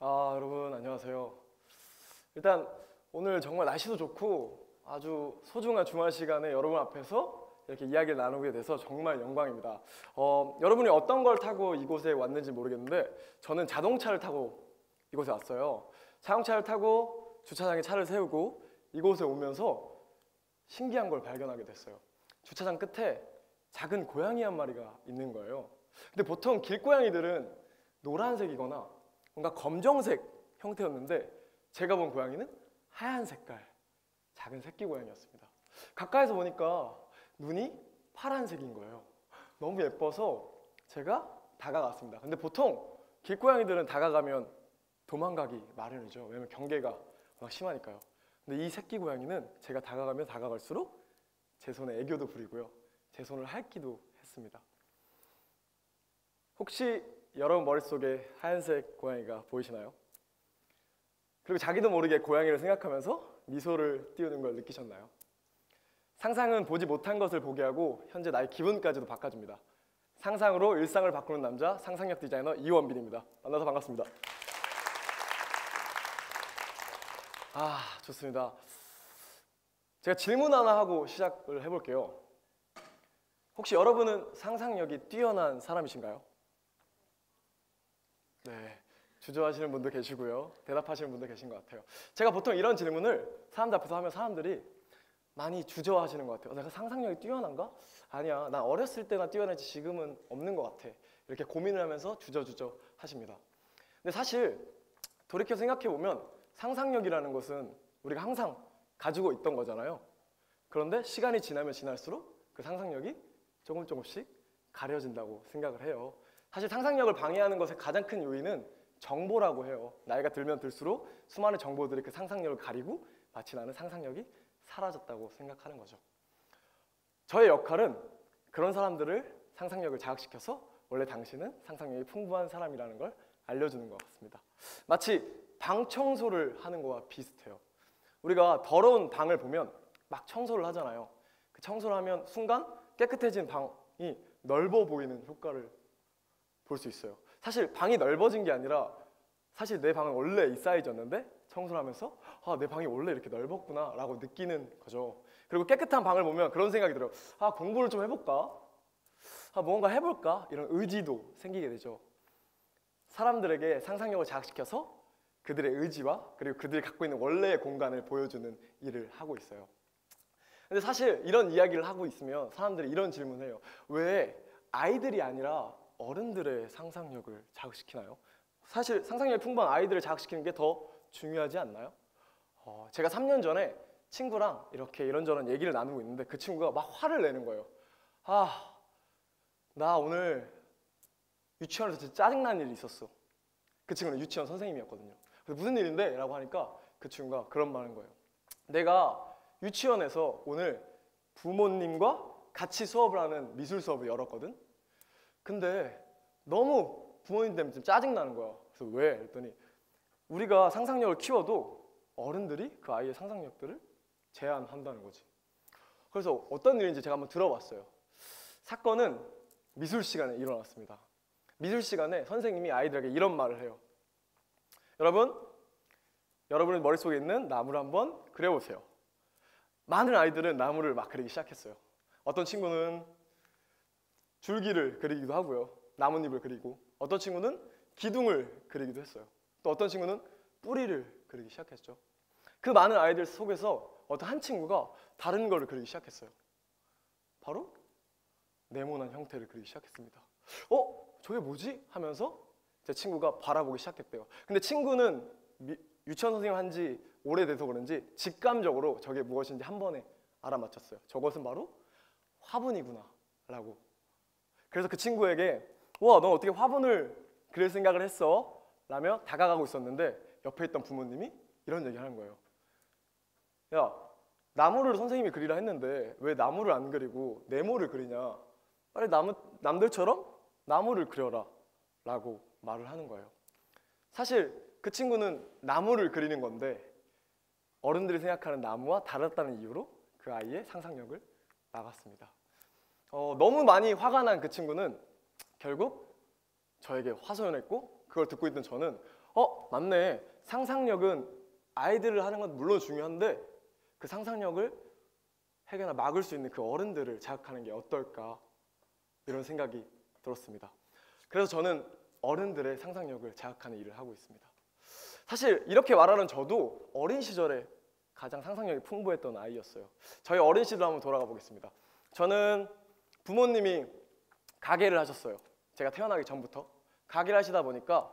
아, 여러분 안녕하세요. 일단 오늘 정말 날씨도 좋고 아주 소중한 주말 시간에 여러분 앞에서 이렇게 이야기를 나누게 돼서 정말 영광입니다. 어, 여러분이 어떤 걸 타고 이곳에 왔는지 모르겠는데 저는 자동차를 타고 이곳에 왔어요. 자동차를 타고 주차장에 차를 세우고 이곳에 오면서 신기한 걸 발견하게 됐어요. 주차장 끝에 작은 고양이 한 마리가 있는 거예요. 근데 보통 길고양이들은 노란색이거나 뭔가 검정색 형태였는데 제가 본 고양이는 하얀 색깔 작은 새끼 고양이였습니다. 가까이서 보니까 눈이 파란색인 거예요. 너무 예뻐서 제가 다가갔습니다. 근데 보통 길고양이들은 다가가면 도망가기 마련이죠. 왜냐면 경계가 워낙 심하니까요. 근데 이 새끼 고양이는 제가 다가가면 다가갈수록 제 손에 애교도 부리고요. 제 손을 핥기도 했습니다. 혹시 여러분 머릿속에 하얀색 고양이가 보이시나요? 그리고 자기도 모르게 고양이를 생각하면서 미소를 띄우는 걸 느끼셨나요? 상상은 보지 못한 것을 보게 하고 현재 나의 기분까지도 바꿔줍니다. 상상으로 일상을 바꾸는 남자 상상력 디자이너 이원빈입니다. 만나서 반갑습니다. 아 좋습니다. 제가 질문 하나 하고 시작을 해볼게요. 혹시 여러분은 상상력이 뛰어난 사람이신가요? 네, 주저하시는 분도 계시고요. 대답하시는 분도 계신 것 같아요. 제가 보통 이런 질문을 사람들 앞에서 하면 사람들이 많이 주저하시는 것 같아요. 내가 상상력이 뛰어난가? 아니야. 난 어렸을 때나 뛰어나지 지금은 없는 것 같아. 이렇게 고민을 하면서 주저주저 하십니다. 근데 사실 돌이켜 생각해 보면 상상력이라는 것은 우리가 항상 가지고 있던 거잖아요. 그런데 시간이 지나면 지날수록 그 상상력이 조금 조금씩 가려진다고 생각을 해요. 사실 상상력을 방해하는 것의 가장 큰 요인은 정보라고 해요. 나이가 들면 들수록 수많은 정보들이 그 상상력을 가리고 마치 나는 상상력이 사라졌다고 생각하는 거죠. 저의 역할은 그런 사람들을 상상력을 자극시켜서 원래 당신은 상상력이 풍부한 사람이라는 걸 알려주는 것 같습니다. 마치 방 청소를 하는 거와 비슷해요. 우리가 더러운 방을 보면 막 청소를 하잖아요. 그 청소를 하면 순간 깨끗해진 방이 넓어 보이는 효과를 볼 수 있어요. 사실 방이 넓어진 게 아니라 사실 내 방은 원래 이 사이즈였는데 청소를 하면서 아, 내 방이 원래 이렇게 넓었구나 라고 느끼는 거죠. 그리고 깨끗한 방을 보면 그런 생각이 들어요. 아, 공부를 좀 해볼까? 아, 뭔가 해볼까? 이런 의지도 생기게 되죠. 사람들에게 상상력을 자극시켜서 그들의 의지와 그리고 그들이 갖고 있는 원래의 공간을 보여주는 일을 하고 있어요. 근데 사실 이런 이야기를 하고 있으면 사람들이 이런 질문을 해요. 왜 아이들이 아니라 어른들의 상상력을 자극시키나요? 사실 상상력이 풍부한 아이들을 자극시키는 게 더 중요하지 않나요? 어, 제가 3년 전에 친구랑 이렇게 이런저런 얘기를 나누고 있는데 그 친구가 막 화를 내는 거예요. 아, 나 오늘 유치원에서 진짜 짜증나는 일이 있었어. 그 친구는 유치원 선생님이었거든요. 그래서 무슨 일인데? 라고 하니까 그 친구가 그런 말인 거예요. 내가 유치원에서 오늘 부모님과 같이 수업을 하는 미술 수업을 열었거든. 근데 너무 부모님 때문에 좀 짜증나는 거야. 그래서 왜? 했더니 우리가 상상력을 키워도 어른들이 그 아이의 상상력들을 제한한다는 거지. 그래서 어떤 일인지 제가 한번 들어봤어요. 사건은 미술 시간에 일어났습니다. 미술 시간에 선생님이 아이들에게 이런 말을 해요. 여러분, 여러분의 머릿속에 있는 나무를 한번 그려보세요. 많은 아이들은 나무를 막 그리기 시작했어요. 어떤 친구는 줄기를 그리기도 하고요. 나뭇잎을 그리고 어떤 친구는 기둥을 그리기도 했어요. 또 어떤 친구는 뿌리를 그리기 시작했죠. 그 많은 아이들 속에서 어떤 한 친구가 다른 걸 그리기 시작했어요. 바로 네모난 형태를 그리기 시작했습니다. 어? 저게 뭐지? 하면서 제 친구가 바라보기 시작했대요. 근데 친구는 미, 유치원 선생님 한 지 오래돼서 그런지 직감적으로 저게 무엇인지 한 번에 알아맞혔어요. 저것은 바로 화분이구나 라고. 그래서 그 친구에게 와, 너 어떻게 화분을 그릴 생각을 했어? 라며 다가가고 있었는데 옆에 있던 부모님이 이런 얘기 하는 거예요. 야, 나무를 선생님이 그리라 했는데 왜 나무를 안 그리고 네모를 그리냐? 빨리 나무, 남들처럼 나무를 그려라 라고 말을 하는 거예요. 사실 그 친구는 나무를 그리는 건데 어른들이 생각하는 나무와 다르다는 이유로 그 아이의 상상력을 막았습니다. 어, 너무 많이 화가 난 그 친구는 결국 저에게 화소연했고 그걸 듣고 있던 저는 어 맞네 상상력은 아이들을 하는 건 물론 중요한데 그 상상력을 해결나 막을 수 있는 그 어른들을 자극하는 게 어떨까 이런 생각이 들었습니다. 그래서 저는 어른들의 상상력을 자극하는 일을 하고 있습니다. 사실 이렇게 말하는 저도 어린 시절에 가장 상상력이 풍부했던 아이였어요. 저희 어린 시절 한번 돌아가 보겠습니다. 저는 부모님이 가게를 하셨어요. 제가 태어나기 전부터 가게를 하시다 보니까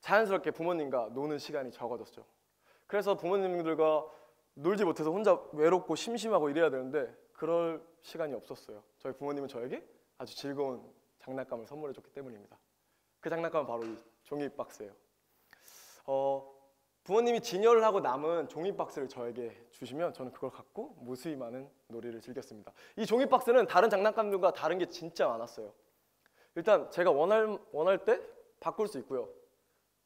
자연스럽게 부모님과 노는 시간이 적어졌죠. 그래서 부모님들과 놀지 못해서 혼자 외롭고 심심하고 이래야 되는데 그럴 시간이 없었어요. 저희 부모님은 저에게 아주 즐거운 장난감을 선물해 줬기 때문입니다. 그 장난감은 바로 이 종이 박스예요. 어, 부모님이 진열을 하고 남은 종이 박스를 저에게 주시면 저는 그걸 갖고 무수히 많은 놀이를 즐겼습니다. 이 종이 박스는 다른 장난감들과 다른 게 진짜 많았어요. 일단 제가 원할 원할 때 바꿀 수 있고요.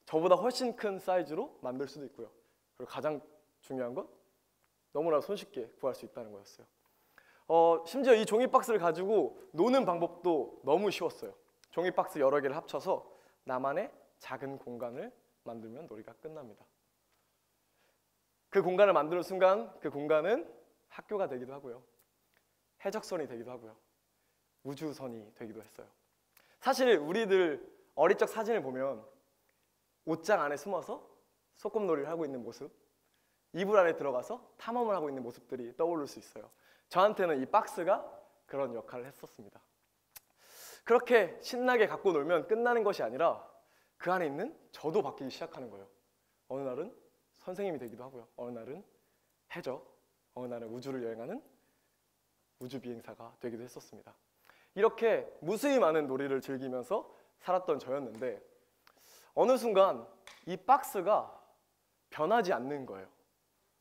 저보다 훨씬 큰 사이즈로 만들 수도 있고요. 그리고 가장 중요한 건 너무나 손쉽게 구할 수 있다는 거였어요. 어, 심지어 이 종이 박스를 가지고 노는 방법도 너무 쉬웠어요. 종이 박스 여러 개를 합쳐서 나만의 작은 공간을 만들면 놀이가 끝납니다. 그 공간을 만드는 순간 그 공간은 학교가 되기도 하고요. 해적선이 되기도 하고요. 우주선이 되기도 했어요. 사실 우리들 어릴 적 사진을 보면 옷장 안에 숨어서 소꿉놀이를 하고 있는 모습, 이불 안에 들어가서 탐험을 하고 있는 모습들이 떠오를 수 있어요. 저한테는 이 박스가 그런 역할을 했었습니다. 그렇게 신나게 갖고 놀면 끝나는 것이 아니라 그 안에 있는 저도 바뀌기 시작하는 거예요. 어느 날은 선생님이 되기도 하고요. 어느 날은 해적, 어느 날은 우주를 여행하는 우주 비행사가 되기도 했었습니다. 이렇게 무수히 많은 놀이를 즐기면서 살았던 저였는데 어느 순간 이 박스가 변하지 않는 거예요.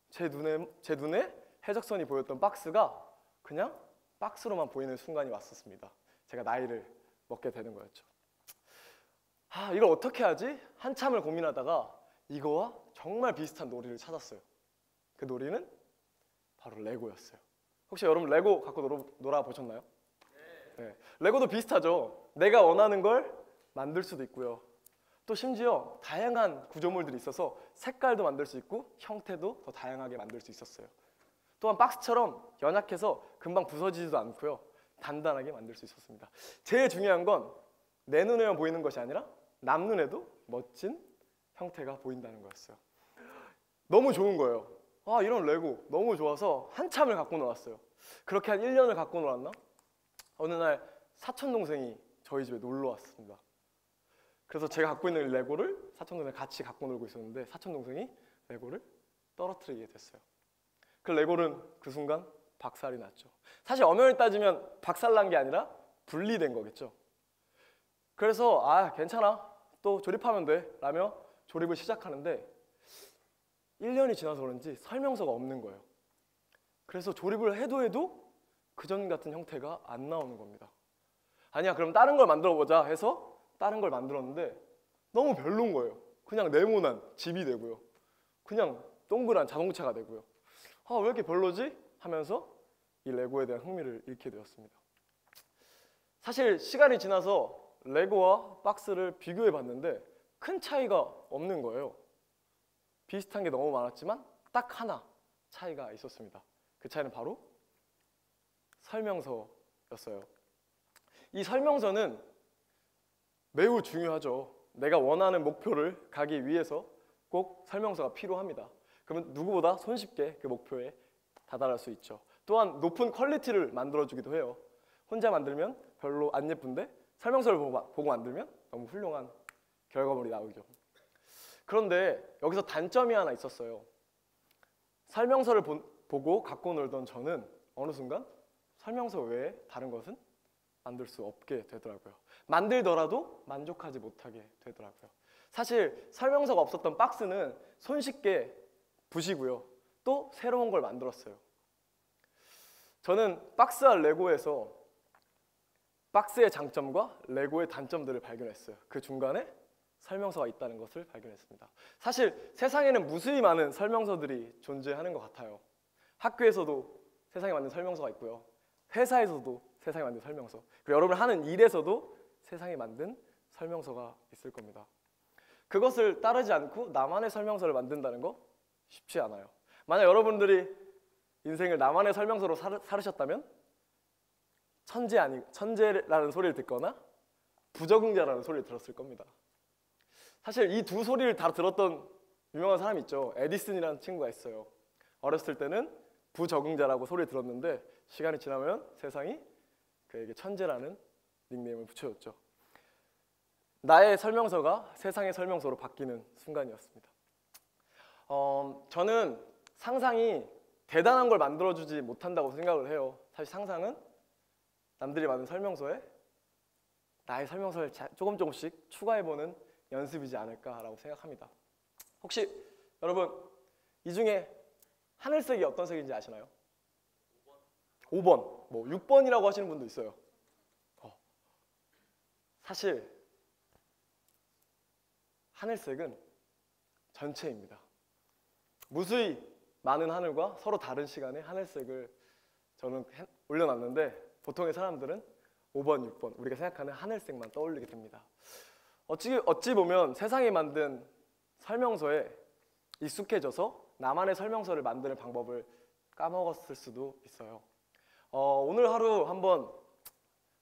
제 눈에 제 눈에 해적선이 보였던 박스가 그냥 박스로만 보이는 순간이 왔었습니다. 제가 나이를 먹게 되는 거였죠. 아, 이걸 어떻게 하지? 한참을 고민하다가 이거와 정말 비슷한 놀이를 찾았어요. 그 놀이는 바로 레고였어요. 혹시 여러분 레고 갖고 놀아, 놀아 보셨나요? 네. 레고도 비슷하죠. 내가 원하는 걸 만들 수도 있고요. 또 심지어 다양한 구조물들이 있어서 색깔도 만들 수 있고 형태도 더 다양하게 만들 수 있었어요. 또한 박스처럼 연약해서 금방 부서지지도 않고요. 단단하게 만들 수 있었습니다. 제일 중요한 건 내 눈에만 보이는 것이 아니라 남 눈에도 멋진 형태가 보인다는 거였어요. 너무 좋은 거예요. 아, 이런 레고 너무 좋아서 한참을 갖고 놀았어요. 그렇게 한 1년을 갖고 놀았나? 어느 날 사촌 동생이 저희 집에 놀러 왔습니다. 그래서 제가 갖고 있는 레고를 사촌 동생 같이 갖고 놀고 있었는데 사촌 동생이 레고를 떨어뜨리게 됐어요. 그 레고는 그 순간 박살이 났죠. 사실 엄연히 따지면 박살난 게 아니라 분리된 거겠죠. 그래서 아 괜찮아 또 조립하면 돼 라며 조립을 시작하는데 1년이 지나서 그런지 설명서가 없는 거예요. 그래서 조립을 해도 해도 그전 같은 형태가 안 나오는 겁니다. 아니야 그럼 다른 걸 만들어 보자 해서 다른 걸 만들었는데 너무 별론 거예요. 그냥 네모난 집이 되고요. 그냥 동그란 자동차가 되고요. 아, 왜 이렇게 별로지? 하면서 이 레고에 대한 흥미를 잃게 되었습니다. 사실 시간이 지나서 레고와 박스를 비교해 봤는데 큰 차이가 없는 거예요. 비슷한 게 너무 많았지만 딱 하나 차이가 있었습니다. 그 차이는 바로 설명서였어요. 이 설명서는 매우 중요하죠. 내가 원하는 목표를 가기 위해서 꼭 설명서가 필요합니다. 그러면 누구보다 손쉽게 그 목표에 다다를 수 있죠. 또한 높은 퀄리티를 만들어주기도 해요. 혼자 만들면 별로 안 예쁜데 설명서를 보고, 보고 만들면 너무 훌륭한 결과물이 나오죠. 그런데 여기서 단점이 하나 있었어요. 설명서를 보, 보고 갖고 놀던 저는 어느 순간 설명서 외에 다른 것은 만들 수 없게 되더라고요. 만들더라도 만족하지 못하게 되더라고요. 사실 설명서가 없었던 박스는 손쉽게 부시고요. 또 새로운 걸 만들었어요. 저는 박스와 레고에서 박스의 장점과 레고의 단점들을 발견했어요. 그 중간에 설명서가 있다는 것을 발견했습니다. 사실 세상에는 무수히 많은 설명서들이 존재하는 것 같아요. 학교에서도 세상에 맞는 설명서가 있고요. 회사에서도 세상에 만든 설명서. 그리고 여러분 하는 일에서도 세상에 만든 설명서가 있을 겁니다. 그것을 따르지 않고 나만의 설명서를 만든다는 거 쉽지 않아요. 만약 여러분들이 인생을 나만의 설명서로 살, 살으셨다면 천재 아니 천재라는 소리를 듣거나 부적응자라는 소리를 들었을 겁니다. 사실 이 두 소리를 다 들었던 유명한 사람 있죠. 에디슨이라는 친구가 있어요. 어렸을 때는 부적응자라고 소리를 들었는데 시간이 지나면 세상이 그에게 천재라는 닉네임을 붙여줬죠. 나의 설명서가 세상의 설명서로 바뀌는 순간이었습니다. 어, 저는 상상이 대단한 걸 만들어주지 못한다고 생각을 해요. 사실 상상은 남들이 만든 설명서에 나의 설명서를 자- 조금 조금씩 추가해보는 연습이지 않을까라고 생각합니다. 혹시 여러분 이 중에 하늘색이 어떤 색인지 아시나요? 5번, 뭐 6번이라고 하시는 분도 있어요. 어. 사실 하늘색은 전체입니다. 무수히 많은 하늘과 서로 다른 시간에 하늘색을 저는 해- 올려놨는데 보통의 사람들은 5번, 6번 우리가 생각하는 하늘색만 떠올리게 됩니다. 어찌 어찌 보면 세상이 만든 설명서에 익숙해져서 나만의 설명서를 만드는 방법을 까먹었을 수도 있어요. 어, 오늘 하루 한번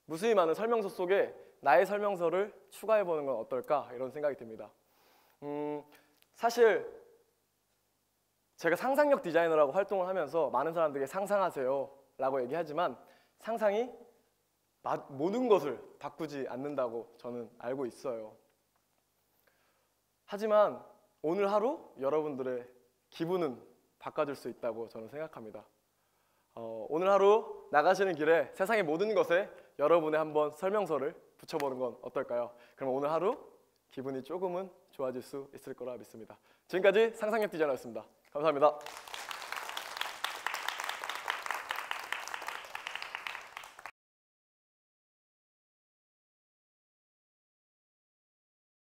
무수히 많은 설명서 속에 나의 설명서를 추가해 보는 건 어떨까 이런 생각이 듭니다. 음, 사실 제가 상상력 디자이너라고 활동을 하면서 많은 사람들에게 상상하세요 라고 얘기하지만 상상이 마- 모든 것을 바꾸지 않는다고 저는 알고 있어요. 하지만 오늘 하루 여러분들의 기분은 바꿔줄 수 있다고 저는 생각합니다. 어, 오늘 하루 나가시는 길에 세상의 모든 것에 여러분의 한번 설명서를 붙여보는 건 어떨까요? 그럼 오늘 하루 기분이 조금은 좋아질 수 있을 거라 믿습니다. 지금까지 상상력 디자이너였습니다. 감사합니다.